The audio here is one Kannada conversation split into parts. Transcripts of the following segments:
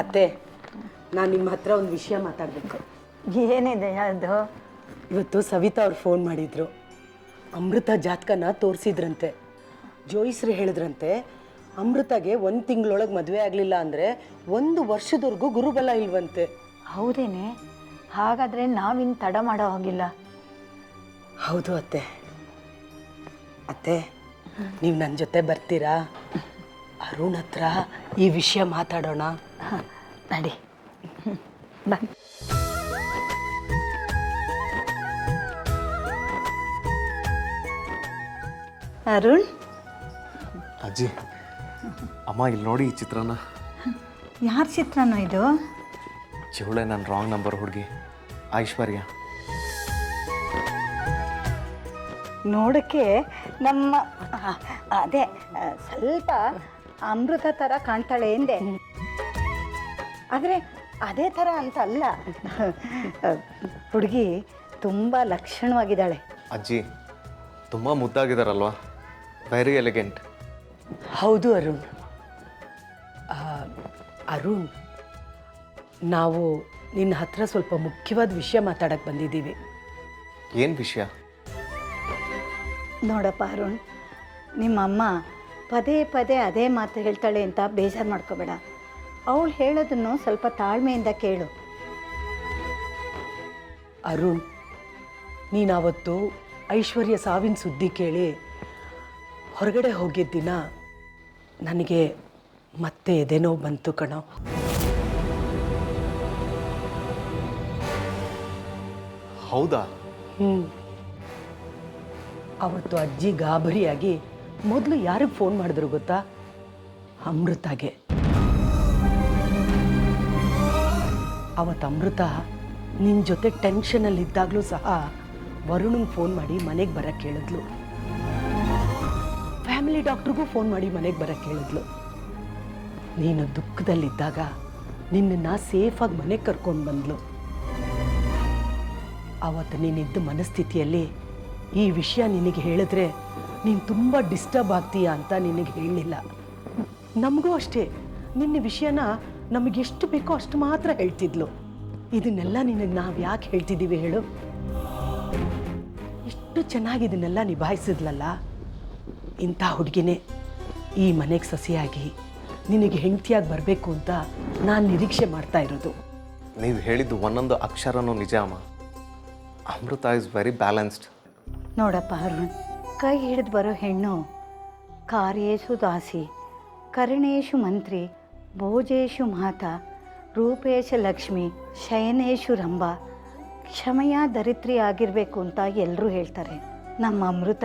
ಅತ್ತೆ ನಾನು ನಿಮ್ಮ ಹತ್ರ ಒಂದು ವಿಷಯ ಮಾತಾಡಬೇಕು. ಏನಿದೆ ಅದು? ಇವತ್ತು ಸವಿತಾ ಅವ್ರು ಫೋನ್ ಮಾಡಿದ್ರು. ಅಮೃತ ಜಾತಕನ ತೋರಿಸಿದ್ರಂತೆ. ಜೋಯಿಸ್ರು ಹೇಳಿದ್ರಂತೆ ಅಮೃತಗೆ ಒಂದು ತಿಂಗಳೊಳಗೆ ಮದುವೆ ಆಗಲಿಲ್ಲ ಅಂದರೆ ಒಂದು ವರ್ಷದವರೆಗೂ ಗುರುಬಲ ಇಲ್ವಂತೆ. ಹೌದೇನೆ? ಹಾಗಾದರೆ ನಾವಿನ್ನು ತಡ ಮಾಡೋ ಹೋಗಿಲ್ಲ. ಹೌದು ಅತ್ತೆ. ಅತ್ತೆ ನೀವು ನನ್ನ ಜೊತೆ ಬರ್ತೀರಾ? ಅರುಣ್ ಹತ್ರ ಈ ವಿಷಯ ಮಾತಾಡೋಣ. ಹ, ನಡಿ. ಅರುಣ್? ಅಜ್ಜಿ ಅಮ್ಮ ಇಲ್ಲಿ ನೋಡಿ ಈ ಚಿತ್ರನ ಯಾರ ಚಿತ್ರನೋ ಇದು? ಚಿವಳೆ ನನ್ನ ರಾಂಗ್ ನಂಬರ್ ಹುಡುಗಿ. ಐಶ್ವರ್ಯ. ನೋಡಕ್ಕೆ ನಮ್ಮ ಅದೇ ಸ್ವಲ್ಪ ಅಮೃತ ಥರ ಕಾಣ್ತಾಳೆ ಎಂದೆ. ಆದರೆ ಅದೇ ಥರ ಅಂತ ಅಲ್ಲ ಹುಡುಗಿ ತುಂಬ ಲಕ್ಷಣವಾಗಿದ್ದಾಳೆ. ಅಜ್ಜಿ ತುಂಬ ಮುದ್ದಾಗಿದ್ದಾರಲ್ವಾ? ವೆರಿ ಎಲಿಗೆಂಟ್ ಹೌದು ಅರುಣ್. ಆ, ಅರುಣ್ ನಾವು ನಿನ್ನ ಹತ್ರ ಸ್ವಲ್ಪ ಮುಖ್ಯವಾದ ವಿಷಯ ಮಾತಾಡಕ್ಕೆ ಬಂದಿದ್ದೀವಿ. ಏನು ವಿಷಯ? ನೋಡಪ್ಪ ಅರುಣ್ ನಿಮ್ಮಮ್ಮ ಪದೇ ಪದೇ ಅದೇ ಮಾತು ಹೇಳ್ತಾಳೆ ಅಂತ ಬೇಜಾರು ಮಾಡ್ಕೋಬೇಡ. ಅವಳು ಹೇಳೋದನ್ನು ಸ್ವಲ್ಪ ತಾಳ್ಮೆಯಿಂದ ಕೇಳು. ಅರುಣ್ ನೀನಾವತ್ತು ಐಶ್ವರ್ಯ ಸಾವಿನ ಸುದ್ದಿ ಕೇಳಿ ಹೊರಗಡೆ ಹೋಗಿದ್ದ ದಿನ ನನಗೆ ಮತ್ತೆ ಎದೆನೋ ಬಂತು ಕಣೋ. ಹೌದಾ? ಹ್ಞೂ ಅವತ್ತು ಅಜ್ಜಿ ಗಾಬರಿಯಾಗಿ ಮೊದಲು ಯಾರಿಗೆ ಫೋನ್ ಮಾಡಿದ್ರು ಗೊತ್ತಾ? ಅಮೃತಗೆ. ಅವತ್ತು ಅಮೃತ. ನಿನ್ನ ಜೊತೆ ಟೆನ್ಷನಲ್ಲಿದ್ದಾಗಲೂ ಸಹ ವರುಣಂಗೆ ಫೋನ್ ಮಾಡಿ ಮನೆಗೆ ಬರಕ್ಕೆ ಕೇಳಿದ್ಲು ಫ್ಯಾಮಿಲಿ ಡಾಕ್ಟ್ರಿಗೂ ಫೋನ್ ಮಾಡಿ ಮನೆಗೆ ಬರಕ್ಕೆ ಕೇಳಿದ್ಲು ನೀನು ದುಃಖದಲ್ಲಿದ್ದಾಗ ನಿನ್ನನ್ನು ಸೇಫಾಗಿ ಮನೆಗೆ ಕರ್ಕೊಂಡು ಬಂದ್ಲು. ಅವತ್ತು ನೀನಿದ್ದ ಮನಸ್ಥಿತಿಯಲ್ಲಿ ಈ ವಿಷಯ ನಿನಗೆ ಹೇಳಿದ್ರೆ ನೀನು ತುಂಬ ಡಿಸ್ಟರ್ಬ್ ಆಗ್ತೀಯಾ ಅಂತ ನಿನಗೆ ಹೇಳಲಿಲ್ಲ. ನಮಗೂ ಅಷ್ಟೇ. ನಿನ್ನ ವಿಷಯನ ನಮಗೆಷ್ಟು ಬೇಕೋ ಅಷ್ಟು ಮಾತ್ರ ಹೇಳ್ತಿದ್ಲು. ಇದನ್ನೆಲ್ಲ ನಿನಗೆ ನಾವು ಯಾಕೆ ಹೇಳ್ತಿದ್ದೀವಿ ಹೇಳು? ಎಷ್ಟು ಚೆನ್ನಾಗಿ ಇದನ್ನೆಲ್ಲ ನಿಭಾಯಿಸಿದ್ಲಲ್ಲ? ಇಂಥ ಹುಡುಗಿನೇ ಈ ಮನೆಗೆ ಸಸಿಯಾಗಿ ನಿನಗೆ ಹೆಂಡತಿಯಾಗಿ ಬರಬೇಕು ಅಂತ ನಾನು ನಿರೀಕ್ಷೆ ಮಾಡ್ತಾ ಇರೋದು. ನೀವು ಹೇಳಿದ್ದು ಒಂದೊಂದು ಅಕ್ಷರನೂ ನಿಜ ಅಮ್ಮ. ಅಮೃತ ಇಸ್ ವೆರಿ ಬ್ಯಾಲೆನ್ಸ್ಡ್ ನೋಡಪ್ಪ ಅರುಣ್ ಕೈ ಹಿಡಿದು ಬರೋ ಹೆಣ್ಣು ಕಾರ್ಯೇಶು ದಾಸಿ ಕರ್ಣೇಶು ಮಂತ್ರಿ ಭೋಜೇಶು ಮಾತಾ, ರೂಪೇಶ ಲಕ್ಷ್ಮಿ, ಶಯನೇಶು ರಂಭ, ಕ್ಷಮೆಯ ದರಿತ್ರಿ ಆಗಿರಬೇಕು ಅಂತ ಎಲ್ಲರೂ ಹೇಳ್ತಾರೆ. ನಮ್ಮ ಅಮೃತ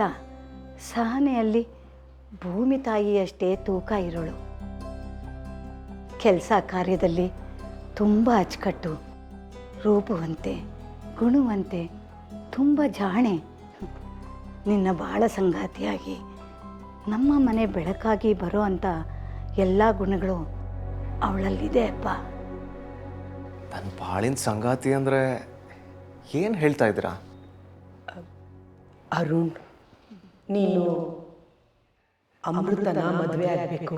ಸಹನೆಯಲ್ಲಿ ಭೂಮಿ ತಾಯಿಯಷ್ಟೇ ತೂಕ ಇರೋಳು. ಕೆಲಸ ಕಾರ್ಯದಲ್ಲಿ ತುಂಬ ಅಚ್ಚುಕಟ್ಟು, ರೂಪವಂತೆ, ಗುಣವಂತೆ, ತುಂಬ ಜಾಣೆ. ನಿನ್ನ ಬಾಳ ಸಂಗಾತಿಯಾಗಿ ನಮ್ಮ ಮನೆ ಬೆಳಕಾಗಿ ಬರೋ ಅಂಥ ಎಲ್ಲ ಗುಣಗಳು ಅವಳಲ್ಲಿದೆ ಅಪ್ಪ. ನನ್ನ ಬಾಳಿನ ಸಂಗಾತಿ ಅಂದ್ರೆ ಏನು ಹೇಳ್ತಾ ಇದ್ದೀರಾ? ಅರುಣ್ ನೀನು ಅಮೃತನ ಮದುವೆ ಆಗಬೇಕು.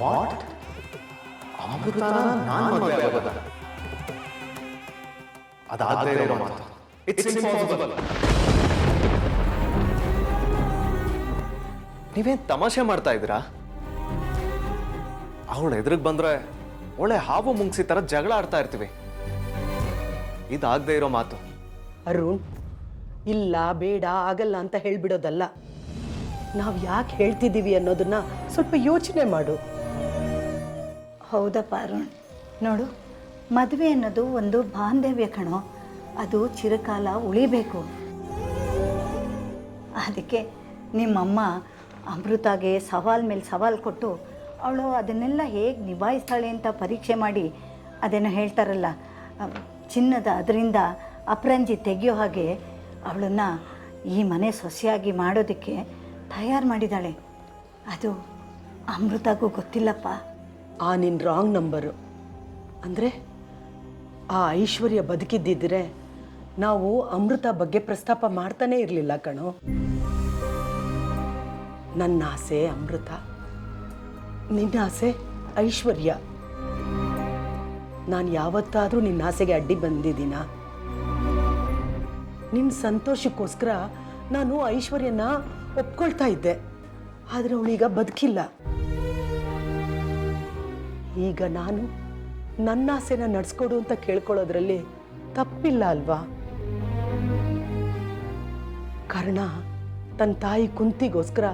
ವಾಟ್ ಅಮೃತನ ನಾನು ಮದುವೆ ಆಗೋದ? ಅದಾಗದೇ ಇರೋ ಮಾತು. ಇಟ್ಸ್ ಇಂಪಾಸಿಬಲ್ ನೀವೇನ್ ತಮಾಷೆ ಮಾಡ್ತಾ ಇದ್ದೀರಾ? ಅವಳು ಎದುರಿಗೆ ಬಂದ್ರೆ ಒಳ್ಳೆ ಹಾವು ಮುಂಗ್ಸಿ ತರ ಜಗಳ ಆಡ್ತಾ ಇರ್ತೀವಿ. ಇದಾಗದೇ ಇರೋ ಮಾತು. ಅರುಣ್ ಇಲ್ಲ ಬೇಡ ಆಗಲ್ಲ ಅಂತ ಹೇಳ್ಬಿಡೋದಲ್ಲ. ನಾವು ಯಾಕೆ ಹೇಳ್ತಿದ್ದೀವಿ ಅನ್ನೋದನ್ನ ಸ್ವಲ್ಪ ಯೋಚನೆ ಮಾಡು. ಹೌದಪ್ಪ ಅರುಣ್. ನೋಡು ಮದುವೆ ಅನ್ನೋದು ಒಂದು ಬಾಂಧವ್ಯ ಕಣೋ. ಅದು ಚಿರಕಾಲ ಉಳಿಬೇಕು. ಅದಕ್ಕೆ ನಿಮ್ಮಮ್ಮ ಅಮೃತಾಗೆ ಸವಾಲ್ ಮೇಲೆ ಸವಾಲು ಕೊಟ್ಟು ಅವಳು ಅದನ್ನೆಲ್ಲ ಹೇಗೆ ನಿಭಾಯಿಸ್ತಾಳೆ ಅಂತ ಪರೀಕ್ಷೆ ಮಾಡಿ ಅದನ್ನು ಹೇಳ್ತಾರಲ್ಲ. ಚಿನ್ನದ ಅದರಿಂದ ಅಪರಂಜಿ ತೆಗೆಯೋ ಹಾಗೆ ಅವಳನ್ನು ಈ ಮನೆ ಸೊಸೆಯಾಗಿ ಮಾಡೋದಕ್ಕೆ ತಯಾರು ಮಾಡಿದ್ದಾಳೆ ಅದು ಅಮೃತಾಗೂ ಗೊತ್ತಿಲ್ಲಪ್ಪ. ಆ ನಿನ್ನ ರಾಂಗ್ ನಂಬರು ಅಂದರೆ? ಆ ಐಶ್ವರ್ಯ ಬದುಕಿದ್ದಿದ್ರೆ ನಾವು ಅಮೃತ ಬಗ್ಗೆ ಪ್ರಸ್ತಾಪ ಮಾಡ್ತಾನೇ ಇರಲಿಲ್ಲ ಕಣೋ. ನನ್ನ ಆಸೆ ಅಮೃತ. ನಿನ್ನ ಆಸೆ ಐಶ್ವರ್ಯ. ನಾನು ಯಾವತ್ತಾದರೂ ನಿನ್ನ ಆಸೆಗೆ ಅಡ್ಡಿ ಬಂದಿದ್ದೀನ? ನಿನ್ನ ಸಂತೋಷಕ್ಕೋಸ್ಕರ ನಾನು ಐಶ್ವರ್ಯನ ಒಪ್ಕೊಳ್ತಾ ಇದ್ದೆ. ಆದರೆ ಅವಳೀಗ ಬದುಕಿಲ್ಲ. ಈಗ ನಾನು ನನ್ನ ಆಸೆನ ನಡೆಸ್ಕೊಡು ಅಂತ ಕೇಳ್ಕೊಳ್ಳೋದ್ರಲ್ಲಿ ತಪ್ಪಿಲ್ಲ ಅಲ್ವಾ? ಕರ್ಣ ತನ್ನ ತಾಯಿ ಕುಂತಿಗೋಸ್ಕರ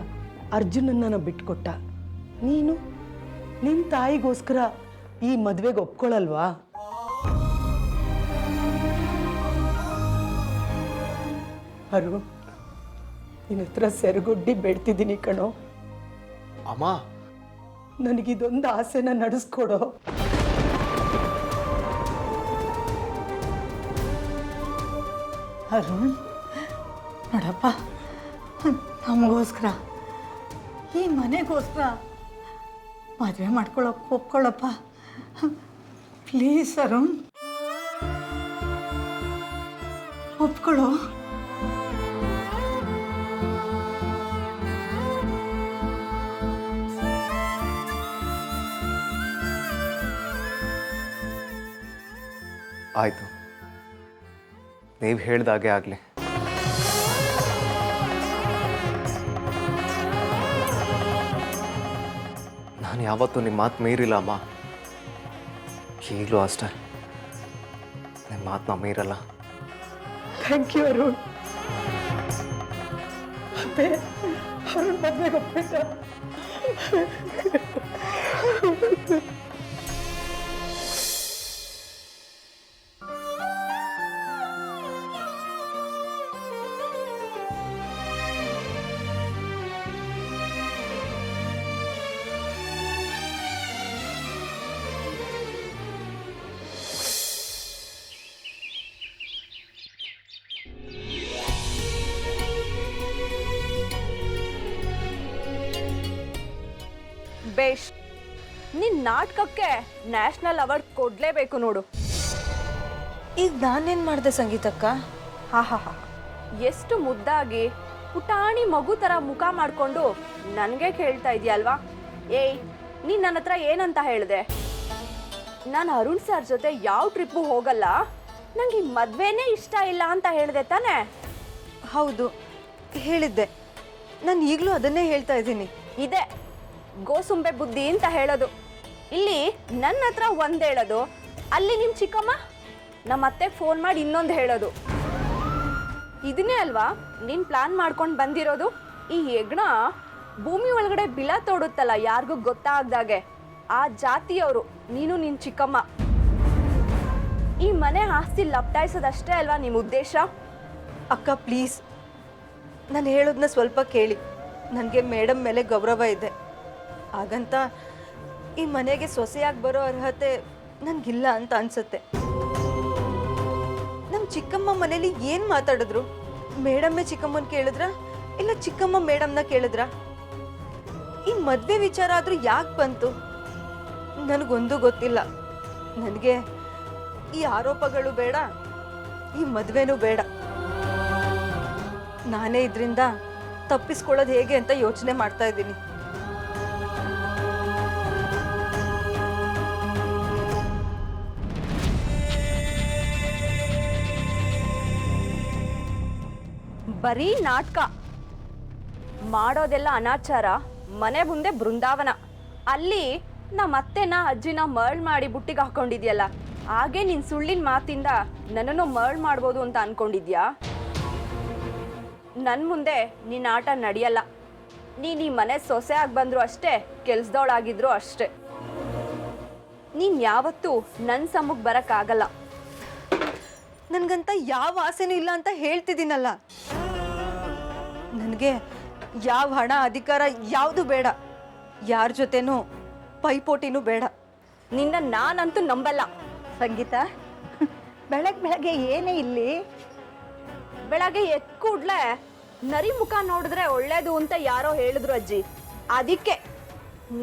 ಅರ್ಜುನನ್ನ ಬಿಟ್ಕೊಟ್ಟ. ನೀನು? ನಿನ್ನ ತಾಯಿಗೋಸ್ಕರ ಈ ಮದುವೆಗೆ ಒಪ್ಕೊಳ್ಳಲ್ವಾ ಅರು ನಿನ್ನ ಹತ್ರ ಸೆರಗೊಡ್ಡಿ ಬೆಳ್ತಿದ್ದೀನಿ ಕಣೋ. ಅಮ್ಮ. ನನಗಿದೊಂದು ಆಸೆನ ನಡೆಸ್ಕೊಡೋ. ಅರುಣ್ ನೋಡಪ್ಪ ನಮಗೋಸ್ಕರ ಈ ಮನೆಗೋಸ್ಕರ ಮದುವೆ ಮಾಡ್ಕೊಳ್ಳೋಕೆ ಒಪ್ಕೊಳ್ಳಪ್ಪ ಪ್ಲೀಸ್ ಅರುಣ್ ಒಪ್ಕೊಳ್ಳೋ ಆಯಿತು. ನೀವು ಹೇಳ್ದಾಗೆ ಆಗಲಿ. ನಾನು ಯಾವತ್ತೂ ನಿಮ್ಮ ಮಾತು ಮೀರಿಲ್ಲ ಅಮ್ಮ. ಈಗಲೂ ಅಷ್ಟೇ. ನಿಮ್ಮ ಮಾತನ್ನ ಮೀರಲ್ಲ. ಥ್ಯಾಂಕ್ ಯು ಅರುಣ್ ಅರುಣ್ ಮದ್ವೆಗೆ ಬೇಷ್ ನಿನ್ ನಾಟಕಕ್ಕೆ ನ್ಯಾಷನಲ್ ಅವಾರ್ಡ್ ಕೊಡ್ಲೇಬೇಕು ನೋಡು. ಈಗ ನಾನೇನ್ ಮಾಡಿದೆ ಸಂಗೀತಕ್ಕ? ಹಾ ಹಾ ಹಾ. ಎಷ್ಟು ಮುದ್ದಾಗಿ ಪುಟಾಣಿ ಮಗು ತರ ಮುಖ ಮಾಡ್ಕೊಂಡು ನನಗೆ ಕೇಳ್ತಾ ಇದೆಯಲ್ವಾ ಏಯ್ ನೀನ್ ನನ್ನ ಹತ್ರ ಏನಂತ ಹೇಳಿದೆ? ನಾನು ಅರುಣ್ ಸರ್ ಜೊತೆ ಯಾವ ಟ್ರಿಪ್ಪು ಹೋಗಲ್ಲ. ನಂಗೆ ಈ ಮದ್ವೆನೇ ಇಷ್ಟ ಇಲ್ಲ ಅಂತ ಹೇಳಿದೆ ತಾನೇ? ಹೌದು ಹೇಳಿದ್ದೆ. ನಾನು ಈಗಲೂ ಅದನ್ನೇ ಹೇಳ್ತಾ ಇದ್ದೀನಿ. ಇದೆ. ಗೋಸುಂಬೆ ಬುದ್ಧಿ ಅಂತ ಹೇಳೋದು. ಇಲ್ಲಿ ನನ್ನ ಹತ್ರ ಒಂದ್ ಹೇಳೋದು, ಅಲ್ಲಿ ನಿಮ್ ಚಿಕ್ಕಮ್ಮ? ನಮ್ಮ ಅತ್ತೆ ಫೋನ್ ಮಾಡಿ ಇನ್ನೊಂದು ಹೇಳೋದು. ಇದನ್ನೇ ಅಲ್ವಾ? ನೀನ್ ಪ್ಲಾನ್ ಮಾಡ್ಕೊಂಡು ಬಂದಿರೋದು? ಈ ಹೆಗ್ಣ ಭೂಮಿ ಒಳಗಡೆ ಬಿಲ ತೋಡುತ್ತಲ್ಲ ಯಾರಿಗೂ ಗೊತ್ತಾಗ್ದಾಗೆ. ಆ ಜಾತಿಯವರು, ನೀನು ನಿನ್ ಚಿಕ್ಕಮ್ಮ. ಈ ಮನೆ ಆಸ್ತಿ ಲಪ್ಟಾಯಿಸೋದಷ್ಟೇ ಅಲ್ವಾ ನಿಮ್ಮ ಉದ್ದೇಶ? ಅಕ್ಕ ಪ್ಲೀಸ್ ನಾನು ಹೇಳೋದನ್ನ ಸ್ವಲ್ಪ ಕೇಳಿ. ನನಗೆ ಮೇಡಮ್ ಮೇಲೆ ಗೌರವ ಇದೆ. ಹಾಗಂತ ಈ ಮನೆಗೆ ಸೊಸೆಯಾಗಿ ಬರೋ ಅರ್ಹತೆ ನನಗಿಲ್ಲ ಅಂತ ಅನ್ಸುತ್ತೆ. ನಮ್ಮ ಚಿಕ್ಕಮ್ಮ ಮನೇಲಿ ಏನು ಮಾತಾಡಿದ್ರು? ಮೇಡಮ್ಮೇ ಚಿಕ್ಕಮ್ಮನ ಕೇಳಿದ್ರ? ಇಲ್ಲ ಚಿಕ್ಕಮ್ಮ ಮೇಡಮ್ನ ಕೇಳಿದ್ರ? ಈ ಮದುವೆ ವಿಚಾರ ಆದರೂ ಯಾಕೆ ಬಂತು? ನನಗೊಂದು ಗೊತ್ತಿಲ್ಲ. ನನಗೆ ಈ ಆರೋಪಗಳು ಬೇಡ, ಈ ಮದುವೆನೂ ಬೇಡ. ನಾನೇ ಇದರಿಂದ ತಪ್ಪಿಸ್ಕೊಳ್ಳೋದು ಹೇಗೆ ಅಂತ ಯೋಚನೆ ಮಾಡ್ತಾ ಇದ್ದೀನಿ. ಬರೀ ನಾಟಕ. ಮಾಡೋದೆಲ್ಲ ಅನಾಚಾರ, ಮನೆ ಮುಂದೆ ಬೃಂದಾವನ. ಅಲ್ಲಿ ನಮ್ಮ ಅತ್ತೆನ, ಅಜ್ಜಿನ ಮರ್ಳ್ ಮಾಡಿ ಬುಟ್ಟಿಗೆ ಹಾಕೊಂಡಿದ್ಯಲ್ಲ, ಹಾಗೆ ನಿನ್ ಸುಳ್ಳಿನ ಮಾತಿಂದ ನನ್ನನ್ನು ಮರ್ಳ್ ಮಾಡ್ಬೋದು ಅಂತ ಅನ್ಕೊಂಡಿದ್ಯಾ? ನನ್ನ ಮುಂದೆ ನಿನ್ನ ಆಟ ನಡೆಯಲ್ಲ. ನೀನು ಈ ಮನೆ ಸೊಸೆ ಆಗಿ ಬಂದ್ರು ಅಷ್ಟೇ, ಕೆಲ್ಸದವಳಾಗಿದ್ರು ಅಷ್ಟೇ. ನೀನ್ ಯಾವತ್ತೂ ನನ್ನ ಸಮ್ಮುಖ ಆಗಲ್ಲ ನನ್ಗಂತ ಯಾವ ಆಸೆನೂ ಇಲ್ಲ ಅಂತ ಹೇಳ್ತಿದ್ದೀನಲ್ಲ. ನನಗೆ ಯಾವ ಹಣ, ಅಧಿಕಾರ ಯಾವುದು ಬೇಡ. ಯಾರ ಜೊತೆನೂ ಪೈಪೋಟಿನೂ ಬೇಡ. ನಿನ್ನ ನಾನಂತೂ ನಂಬಲ್ಲ. ಸಂಗೀತ ಬೆಳಗ್ಗೆ ಬೆಳಗ್ಗೆ ಏನೇ ಇಲ್ಲಿ ಬೆಳಗ್ಗೆ ಎದ್ ಕೂಡ್ಲೆ ನರಿ ಮುಖ ನೋಡಿದ್ರೆ ಒಳ್ಳೇದು ಅಂತ ಯಾರೋ ಹೇಳಿದ್ರು ಅಜ್ಜಿ. ಅದಕ್ಕೆ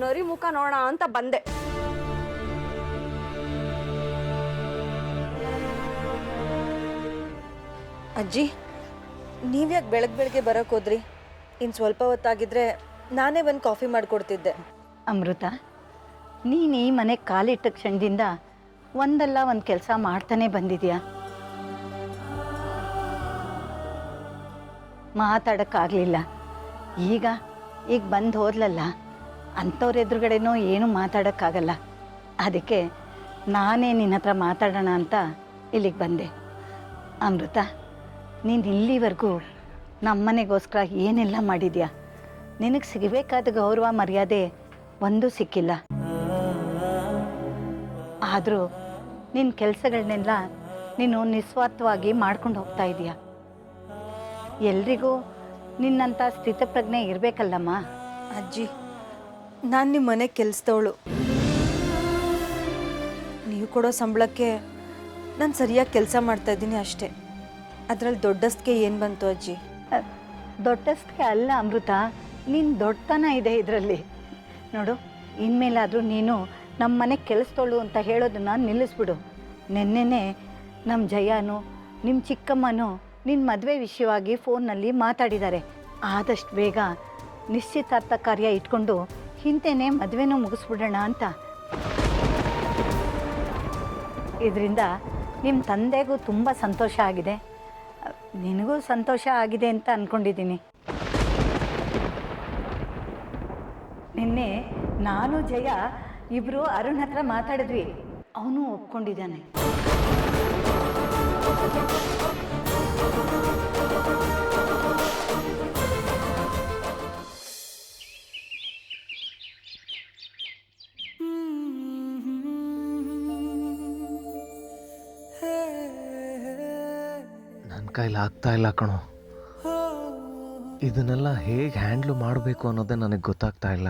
ನರಿ ಮುಖ ನೋಡೋಣ ಅಂತ ಬಂದೆ. ಅಜ್ಜಿ ನೀವ್ಯಾಕೆ ಬೆಳಗ್ಗೆ ಬೆಳಗ್ಗೆ ಬರೋಕೆ ಹೋದ್ರಿ? ಇನ್ನು ಸ್ವಲ್ಪ ಹೊತ್ತಾಗಿದ್ರೆ ನಾನೇ ಒಂದು ಕಾಫಿ ಮಾಡಿಕೊಡ್ತಿದ್ದೆ. ಅಮೃತ, ನೀನು ಈ ಮನೆ ಕಾಲಿಟ್ಟ ಕ್ಷಣದಿಂದ ಒಂದಲ್ಲ ಒಂದು ಕೆಲಸ ಮಾಡ್ತಾನೆ ಬಂದಿದ್ಯಾ? ಮಾತಾಡೋಕ್ಕಾಗಲಿಲ್ಲ. ಈಗ ಈಗ ಬಂದು ಹೋದ್ಲಲ್ಲ, ಅಂಥವ್ರ ಎದುರುಗಡೆನೂ ಏನೂ ಮಾತಾಡೋಕ್ಕಾಗಲ್ಲ. ಅದಕ್ಕೆ ನಾನೇ ನಿನ್ನ ಹತ್ರ ಮಾತಾಡೋಣ ಅಂತ ಇಲ್ಲಿಗೆ ಬಂದೆ. ಅಮೃತ ನೀನು ಇಲ್ಲಿವರೆಗೂ ನಮ್ಮನೆಗೋಸ್ಕರ ಏನೆಲ್ಲ ಮಾಡಿದ್ಯಾ? ನಿನಗೆ ಸಿಗಬೇಕಾದ ಗೌರವ, ಮರ್ಯಾದೆ ಒಂದೂ ಸಿಕ್ಕಿಲ್ಲ. ಆದರೂ ನಿನ್ನ ಕೆಲಸಗಳನ್ನೆಲ್ಲ ನೀನು ನಿಸ್ವಾರ್ಥವಾಗಿ ಮಾಡ್ಕೊಂಡು ಹೋಗ್ತಾ ಇದೀಯ ಎಲ್ರಿಗೂ ನಿನ್ನಂಥ ಸ್ಥಿತಪ್ರಜ್ಞೆ ಇರಬೇಕಲ್ಲಮ್ಮ. ಅಜ್ಜಿ, ನಾನು ನಿಮ್ಮ ಮನೆ ಕೆಲಸದವಳು. ನೀವು ಕೊಡೋ ಸಂಬಳಕ್ಕೆ ನಾನು ಸರಿಯಾಗಿ ಕೆಲಸ ಮಾಡ್ತಾ ಇದ್ದೀನಿ ಅಷ್ಟೇ. ಅದರಲ್ಲಿ ದೊಡ್ಡಸ್ಗೆ ಏನು ಬಂತು ಅಜ್ಜಿ? ದೊಡ್ಡಸ್ಗೆ ಅಲ್ಲ ಅಮೃತ ನಿನ್ನ ದೊಡ್ಡತನ ಇದೆ ಇದರಲ್ಲಿ. ನೋಡು, ಇನ್ಮೇಲಾದರೂ ನೀನು ನಮ್ಮ ಮನೆ ಕೆಲಸದೋಳು ಅಂತ ಹೇಳೋದನ್ನ ನಿಲ್ಲಿಸ್ಬಿಡು. ನಿನ್ನೆನೆ ನಮ್ಮ ಜಯಾನು ನಿಮ್ಮ ಚಿಕ್ಕಮ್ಮನು ನಿನ್ನ ಮದುವೆ ವಿಷಯವಾಗಿ ಫೋನ್ನಲ್ಲಿ ಮಾತಾಡಿದ್ದಾರೆ ಆದಷ್ಟು ಬೇಗ ನಿಶ್ಚಿತಾರ್ಥ ಕಾರ್ಯ ಇಟ್ಕೊಂಡು ಹಿಂದೆನೆ ಮದುವೆನೂ ಮುಗಿಸ್ಬಿಡೋಣ ಅಂತ. ಇದರಿಂದ ನಿಮ್ಮ ತಂದೆಗೂ ತುಂಬ ಸಂತೋಷ ಆಗಿದೆ. ನಿನಗೂ ಸಂತೋಷ ಆಗಿದೆ ಅಂತ ಅಂದ್ಕೊಂಡಿದ್ದೀನಿ ನಿನ್ನೆ ನಾನು ಜಯ ಇಬ್ಬರು ಅರುಣ್ ಹತ್ರ ಮಾತಾಡಿದ್ವಿ. ಅವನು ಒಪ್ಕೊಂಡಿದ್ದಾನೆ. ಕೈಲಿ ಆಗ್ತಾ ಇಲ್ಲ ಕಣೋ. ಇದನ್ನೆಲ್ಲ ಹೇಗೆ ಹ್ಯಾಂಡ್ಲು ಮಾಡಬೇಕು ಅನ್ನೋದೇ ನನಗೆ ಗೊತ್ತಾಗ್ತಾ ಇಲ್ಲ.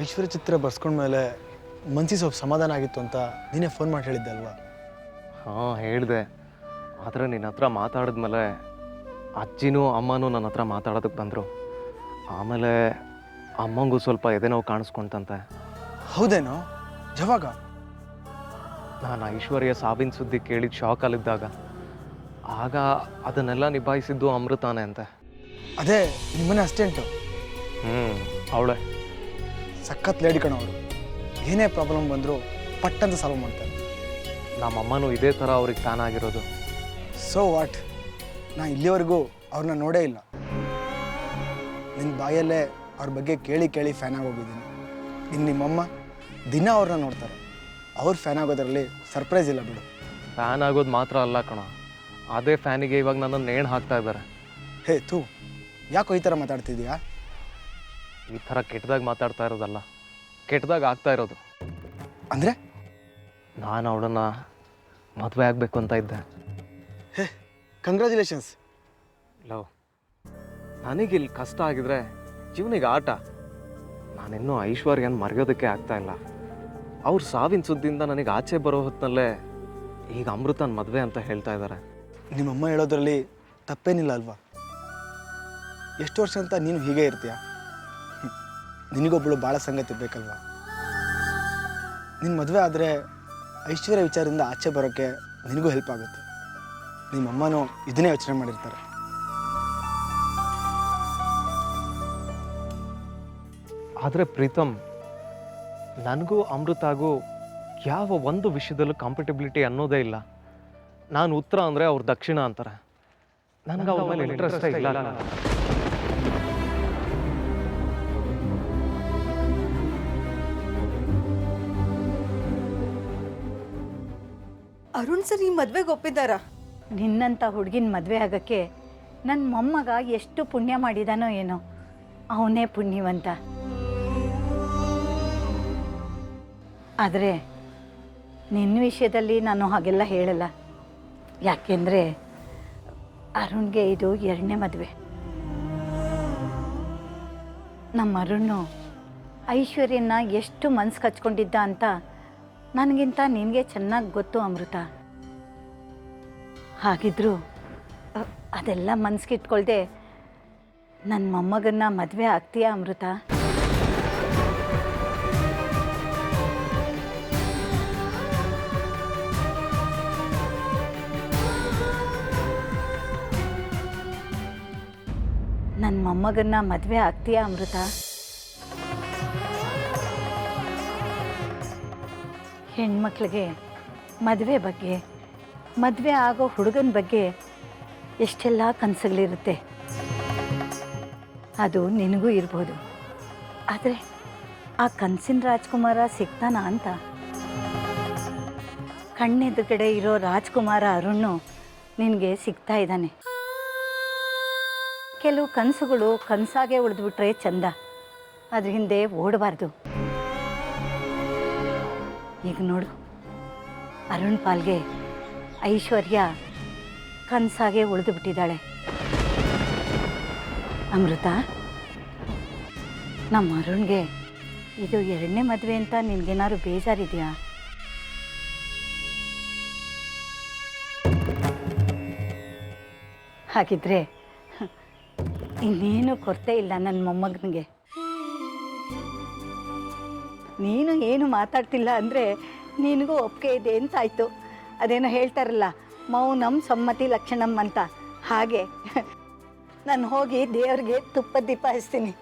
ಐಶ್ವರ್ಯ ಚಿತ್ರ ಬರ್ಸ್ಕೊಂಡ್ಮೇಲೆ ಮನ್ಸಿಗೆ ಸ್ವಲ್ಪ ಸಮಾಧಾನ ಆಗಿತ್ತು ಅಂತ ನೀನೇ ಫೋನ್ ಮಾಡಿ ಹೇಳಿದ್ದೆ ಅಲ್ವಾ? ಹಾಂ ಹೇಳಿದೆ. ಆದರೆ ನಿನ್ನ ಹತ್ರ ಮಾತಾಡಿದ್ಮೇಲೆ ಅಜ್ಜಿನೂ ಅಮ್ಮನೂ ನನ್ನ ಹತ್ರ ಮಾತಾಡೋದಕ್ಕೆ ಬಂದರು. ಆಮೇಲೆ ಅಮ್ಮಂಗೂ ಸ್ವಲ್ಪ ಎದೆನೋವು ಕಾಣಿಸ್ಕೊಂತಂತೆ. ಹೌದೇನೋ? ಯಾವಾಗ? ನಾನು ಐಶ್ವರ್ಯ ಸಾವಿನ ಸುದ್ದಿ ಕೇಳಿದ ಶಾಕಲ್ಲಿದ್ದಾಗ ಆಗ ಅದನ್ನೆಲ್ಲ ನಿಭಾಯಿಸಿದ್ದು ಅಮೃತಾನೆ ಅಂತೆ. ಅದೇ ನಿಮ್ಮನೆ ಅಸ್ಟೆಂಟು ಹ್ಞೂ ಅವಳೆ. ಸಖತ್ ಲೇಡಿ ಕಣ ಅವರು ಏನೇ ಪ್ರಾಬ್ಲಮ್ ಬಂದರೂ ಪಟ್ಟಂತ ಸಾಲ್ವ್ ಮಾಡ್ತಾರೆ ನಮ್ಮಮ್ಮನೂ ಇದೇ ಥರ ಅವ್ರಿಗೆ ಫ್ಯಾನ್ ಆಗಿರೋದು ಸೊ ವಾಟ್ ನಾ ಇಲ್ಲಿವರೆಗೂ ಅವ್ರನ್ನ ನೋಡೇ ಇಲ್ಲ. ನಿನ್ನ ಬಾಯಲ್ಲೇ ಅವ್ರ ಬಗ್ಗೆ ಕೇಳಿ ಕೇಳಿ ಫ್ಯಾನ್ ಆಗೋಗಿದ್ದೀನಿ. ಇನ್ನು ನಿಮ್ಮಮ್ಮ ದಿನ ಅವ್ರನ್ನ ನೋಡ್ತಾರೆ. ಅವ್ರು ಫ್ಯಾನ್ ಆಗೋದ್ರಲ್ಲಿ ಸರ್ಪ್ರೈಸ್ ಇಲ್ಲ ಬಿಡು. ಫ್ಯಾನ್ ಆಗೋದು ಮಾತ್ರ ಅಲ್ಲ ಕಣ. ಅದೇ ಫ್ಯಾನಿಗೆ ಇವಾಗ ನನ್ನನ್ನು ನೇಣು ಹಾಕ್ತಾ ಇದ್ದಾರೆ. ಹೇ ತೂ ಯಾಕೋ ಈ ಥರ ಮಾತಾಡ್ತಿದ್ಯಾ ಈ ಥರ ಕೆಟ್ಟದಾಗ ಮಾತಾಡ್ತಾ ಇರೋದಲ್ಲ ಕೆಟ್ಟದಾಗ ಆಗ್ತಾ ಇರೋದು. ಅಂದರೆ? ನಾನು ಅವಳನ್ನ ಮದುವೆ ಆಗಬೇಕು ಅಂತ ಇದ್ದೆ. ಹೇ ಕಂಗ್ರ್ಯಾಚುಲೇಷನ್ಸ್ ಲವ್ ನನಗಿಲ್ಲಿ ಕಷ್ಟ ಆಗಿದ್ರೆ ಜೀವನಿಗೆ ಆಟ. ನಾನಿನ್ನೂ ಐಶ್ವರ್ಯನ ಮರೆಯೋದಕ್ಕೆ ಆಗ್ತಾ ಇಲ್ಲ. ಅವ್ರ ಸಾವಿನ ಸುದ್ದಿಯಿಂದ ನನಗೆ ಆಚೆ ಬರೋ ಹೊತ್ತಿನಲ್ಲೇ ಈಗ ಅಮೃತನ ಮದುವೆ ಅಂತ ಹೇಳ್ತಾ ಇದ್ದಾರೆ. ನಿಮ್ಮಮ್ಮ ಹೇಳೋದ್ರಲ್ಲಿ ತಪ್ಪೇನಿಲ್ಲ ಅಲ್ವಾ? ಎಷ್ಟು ವರ್ಷ ಅಂತ ನೀನು ಹೀಗೆ ಇರ್ತೀಯ. ನಿನಗೊಬ್ಬಳು ಭಾಳ ಸಂಗತಿ ಬೇಕಲ್ವಾ ನಿನ್ನ ಮದುವೆ ಆದರೆ ಐಶ್ವರ್ಯ ವಿಚಾರದಿಂದ ಆಚೆ ಬರೋಕ್ಕೆ ನಿನಗೂ ಹೆಲ್ಪ್ ಆಗುತ್ತೆ. ನಿಮ್ಮಮ್ಮನೂ ಇದನ್ನೇ ಯೋಚನೆ ಮಾಡಿರ್ತಾರೆ. ಆದರೆ ಪ್ರೀತಮ್, ನನಗೂ ಅಮೃತಾಗೂ ಯಾವ ಒಂದು ವಿಷಯದಲ್ಲೂ ಕಾಂಪಿಟಬಿಲಿಟಿ ಅನ್ನೋದೇ ಇಲ್ಲ. ನಾನು ಉತ್ತರ ಅಂದರೆ ಅವ್ರು ದಕ್ಷಿಣ ಅಂತಾರೆ. ನನಗೆ ಅವ್ರ ಮೇಲೆ ಇಂಟ್ರೆಸ್ಟೇ ಇಲ್ಲ. ಅರುಣ್ ಸರ್ ಈ ಮದ್ವೆಗೆ ಒಪ್ಪಿದ್ದಾರಾ? ನಿನ್ನಂಥ ಹುಡುಗಿನ ಮದುವೆ ಆಗೋಕ್ಕೆ ನನ್ನ ಮೊಮ್ಮಗ ಎಷ್ಟು ಪುಣ್ಯ ಮಾಡಿದಾನೋ ಏನೋ ಅವನೇ ಪುಣ್ಯವಂತ. ಆದರೆ ನಿನ್ನ ವಿಷಯದಲ್ಲಿ ನಾನು ಹಾಗೆಲ್ಲ ಹೇಳಲ್ಲ. ಯಾಕೆಂದರೆ ಅರುಣ್ಗೆ ಇದು ಎರಡನೇ ಮದುವೆ. ನಮ್ಮ ಅರುಣ್ ಐಶ್ವರ್ಯನ ಎಷ್ಟು ಮನ್ಸು ಕಚ್ಕೊಂಡಿದ್ದ ಅಂತ ನನಗಿಂತ ನಿನಗೆ ಚೆನ್ನಾಗಿ ಗೊತ್ತು, ಅಮೃತ. ಹಾಗಿದ್ರು ಅದೆಲ್ಲ ಮನ್ಸಿಗಿಟ್ಕೊಳ್ದೆ ನನ್ನ ಮೊಮ್ಮಗನ್ನ ಮದುವೆ ಆಗ್ತೀಯಾ, ಅಮೃತ? ನನ್ನ ಮೊಮ್ಮಗನ್ನ ಮದುವೆ ಆಗ್ತೀಯಾ, ಅಮೃತ? ಹೆಣ್ಮಕ್ಳಿಗೆ ಮದುವೆ ಬಗ್ಗೆ, ಮದುವೆ ಆಗೋ ಹುಡುಗನ ಬಗ್ಗೆ ಎಷ್ಟೆಲ್ಲ ಕನಸುಗಳಿರುತ್ತೆ. ಅದು ನಿನಗೂ ಇರ್ಬೋದು. ಆದರೆ ಆ ಕನಸಿನ ರಾಜ್ಕುಮಾರ ಸಿಗ್ತಾನ ಅಂತ? ಕಣ್ಣೆದುರುಗಡೆ ಇರೋ ರಾಜ್ಕುಮಾರ ಅರುಣ್ ನಿನಗೆ ಸಿಗ್ತಾ ಇದ್ದಾನೆ. ಕೆಲವು ಕನಸುಗಳು ಕನಸಾಗೆ ಉಳಿದ್ಬಿಟ್ರೆ ಚಂದ. ಅದ್ರ ಹಿಂದೆ ಓಡಬಾರ್ದು. ಈಗ ನೋಡು, ಅರುಣ್ ಪಾಲ್ಗೆ ಐಶ್ವರ್ಯ ಕನಸಾಗೆ ಉಳಿದು ಬಿಟ್ಟಿದ್ದಾಳೆ ಅಮೃತ, ನಮ್ಮ ಅರುಣ್ಗೆ ಇದು ಎರಡನೇ ಮದುವೆ ಅಂತ ನಿನ್ಗೇನಾದ್ರು ಬೇಜಾರಿದೆಯಾ? ಹಾಗಿದ್ರೆ ಇನ್ನೇನು ಕೊರತೆ ಇಲ್ಲ ನನ್ನ ಮೊಮ್ಮಗನಿಗೆ. ನೀನು ಏನು ಮಾತಾಡ್ತಿಲ್ಲ ಅಂದರೆ ನಿನಗೂ ಒಪ್ಪಿಗೆ ಇದೆ ಅಂತಾಯ್ತು. ಅದೇನೋ ಹೇಳ್ತಾರಲ್ಲ, ಮೌನಂ ಸಮ್ಮತಿ ಲಕ್ಷಣಂ ಅಂತ. ಹಾಗೆ. ನಾನು ಹೋಗಿ ದೇವ್ರಿಗೆ ತುಪ್ಪ ದೀಪ ಹಚ್ತೀನಿ.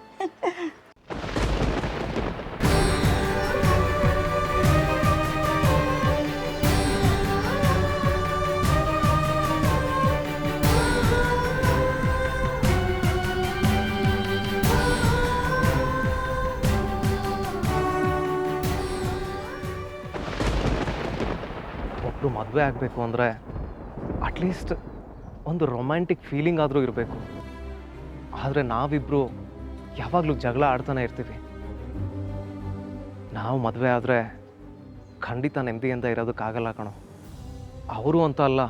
ಮದುವೆ ಆಗಬೇಕು ಅಂದರೆ ಅಟ್ಲೀಸ್ಟ್ ಒಂದು ರೊಮ್ಯಾಂಟಿಕ್ ಫೀಲಿಂಗ್ ಆದರೂ ಇರಬೇಕು. ಆದರೆ ನಾವಿಬ್ಬರು ಯಾವಾಗಲೂ ಜಗಳ ಆಡ್ತಾನೆ ಇರ್ತೀವಿ. ನಾವು ಮದುವೆ ಆದರೆ ಖಂಡಿತ ನೆಮ್ಮದಿಯಿಂದ ಇರೋದಕ್ಕಾಗಲ್ಲ ಕಣೋ. ಅವರು ಅಂತ ಅಲ್ಲ,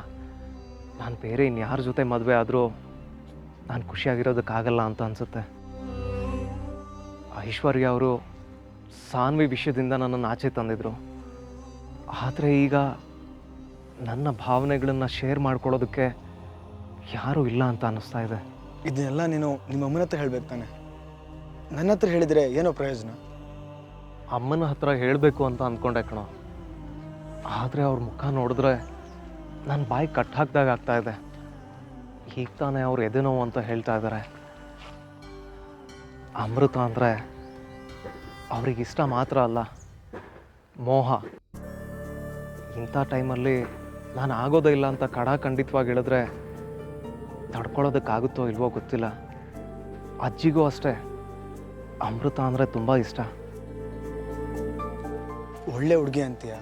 ನಾನು ಬೇರೆ ಇನ್ಯಾರ ಜೊತೆ ಮದುವೆ ಆದರೂ ನಾನು ಖುಷಿಯಾಗಿರೋದಕ್ಕಾಗಲ್ಲ ಅಂತ ಅನಿಸುತ್ತೆ. ಐಶ್ವರ್ಯ ಅವರು ಸಾನ್ವಿ ವಿಷಯದಿಂದ ನನ್ನನ್ನು ಆಚೆ ತಂದಿದ್ರು. ಆದರೆ ಈಗ ನನ್ನ ಭಾವನೆಗಳನ್ನು ಶೇರ್ ಮಾಡ್ಕೊಳ್ಳೋದಕ್ಕೆ ಯಾರೂ ಇಲ್ಲ ಅಂತ ಅನ್ನಿಸ್ತಾ ಇದೆ. ಇದನ್ನೆಲ್ಲ ನೀನು ನಿಮ್ಮ ಅಮ್ಮನ ಹತ್ರ ಹೇಳ್ಬೇಕು ತಾನೆ. ನನ್ನ ಹತ್ರ ಹೇಳಿದರೆ ಏನೋ ಪ್ರಯೋಜನ? ಅಮ್ಮನ ಹತ್ರ ಹೇಳಬೇಕು ಅಂತ ಅಂದ್ಕೊಂಡೆ ಕಣೋ. ಆದರೆ ಅವ್ರ ಮುಖ ನೋಡಿದ್ರೆ ನನ್ನ ಬಾಯಿ ಕಟ್ ಹಾಕ್ದಾಗ ಆಗ್ತಾ ಇದೆ. ಈಗ ತಾನೇ ಅವ್ರು ಎದೆನೋವು ಅಂತ ಹೇಳ್ತಾ ಇದ್ದಾರೆ ಅಮೃತ ಅಂದರೆ ಅವ್ರಿಗಿಷ್ಟ ಮಾತ್ರ ಅಲ್ಲ ಮೋಹ. ಇಂಥ ಟೈಮಲ್ಲಿ ನಾನು ಆಗೋದೇ ಇಲ್ಲ ಅಂತ ಕಡಾಖಂಡಿತವಾಗಿ ಹೇಳಿದ್ರೆ ತಡ್ಕೊಳ್ಳೋದಕ್ಕಾಗುತ್ತೋ ಇಲ್ವೋ ಗೊತ್ತಿಲ್ಲ. ಅಜ್ಜಿಗೂ ಅಷ್ಟೇ. ಅಮೃತ ಅಂದರೆ ತುಂಬ ಇಷ್ಟ. ಒಳ್ಳೆ ಹುಡುಗಿ ಅಂತೀಯ.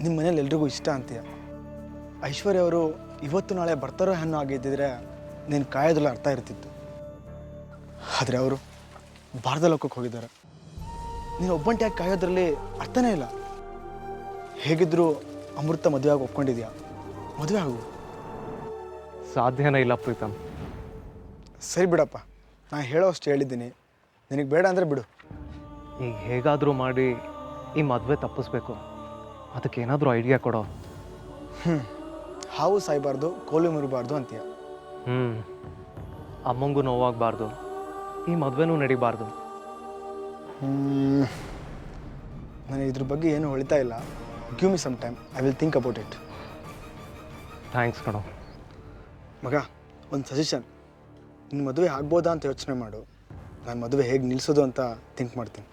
ನಿಮ್ಮ ಮನೇಲಿ ಎಲ್ರಿಗೂ ಇಷ್ಟ ಅಂತೀಯ. ಐಶ್ವರ್ಯ ಅವರು ಇವತ್ತು ನಾಳೆ ಬರ್ತಾರೋ ಹೆಣ್ಣು ಆಗಿದ್ದಿದ್ರೆ ನೀನು ಕಾಯೋದ್ರಲ್ಲಿ ಅರ್ಥ ಇರ್ತಿತ್ತು. ಆದರೆ ಅವರು ಭಾರತ ಲೋಕಕ್ಕೆ ಹೋಗಿದ್ದಾರೆ. ನೀನು ಒಬ್ಬಂಟಿಯಾಗಿ ಕಾಯೋದ್ರಲ್ಲಿ ಅರ್ಥನೇ ಇಲ್ಲ. ಹೇಗಿದ್ದರೂ ಅಮೃತ ಮದುವೆ ಆಗಿ ಒಪ್ಕೊಂಡಿದ್ಯಾ? ಮದುವೆ ಆಗು. ಸಾಧ್ಯನೇ ಇಲ್ಲ ಪ್ರೀತಮ್. ಸರಿ ಬಿಡಪ್ಪ ನಾನು ಹೇಳೋಷ್ಟು ಹೇಳಿದ್ದೀನಿ. ನಿನಗೆ ಬೇಡ ಅಂದರೆ ಬಿಡು. ಈಗ ಹೇಗಾದರೂ ಮಾಡಿ ಈ ಮದುವೆ ತಪ್ಪಿಸ್ಬೇಕು. ಅದಕ್ಕೆ ಏನಾದರೂ ಐಡಿಯಾ ಕೊಡೋ. ಹ್ಞೂ ಹಾವು ಸಾಯಬಾರ್ದು ಕೋಲು ಮುರಿಬಾರ್ದು ಅಂತೀಯ. ಹ್ಞೂ ಅಮ್ಮಂಗೂ ನೋವಾಗಬಾರ್ದು ಈ ಮದುವೆನೂ ನಡಿಬಾರ್ದು. ನನಗೆ ಇದ್ರ ಬಗ್ಗೆ ಏನು ಹೊಳಿತಾ ಇಲ್ಲ. Give me some time I will think about it thanks ಕಣೋ. ಮಗ ಒಂದು ಸಜೆಷನ್ ನಿನ್ನ ಮದುವೆ ಆಗ್ಬೋದಾ ಅಂತ ಯೋಚನೆ ಮಾಡು. ನಾನು ಮದುವೆ ಹೇಗೆ ನಿಲ್ಲಿಸೋದು ಅಂತ ಥಿಂಕ್ ಮಾಡ್ತೀನಿ.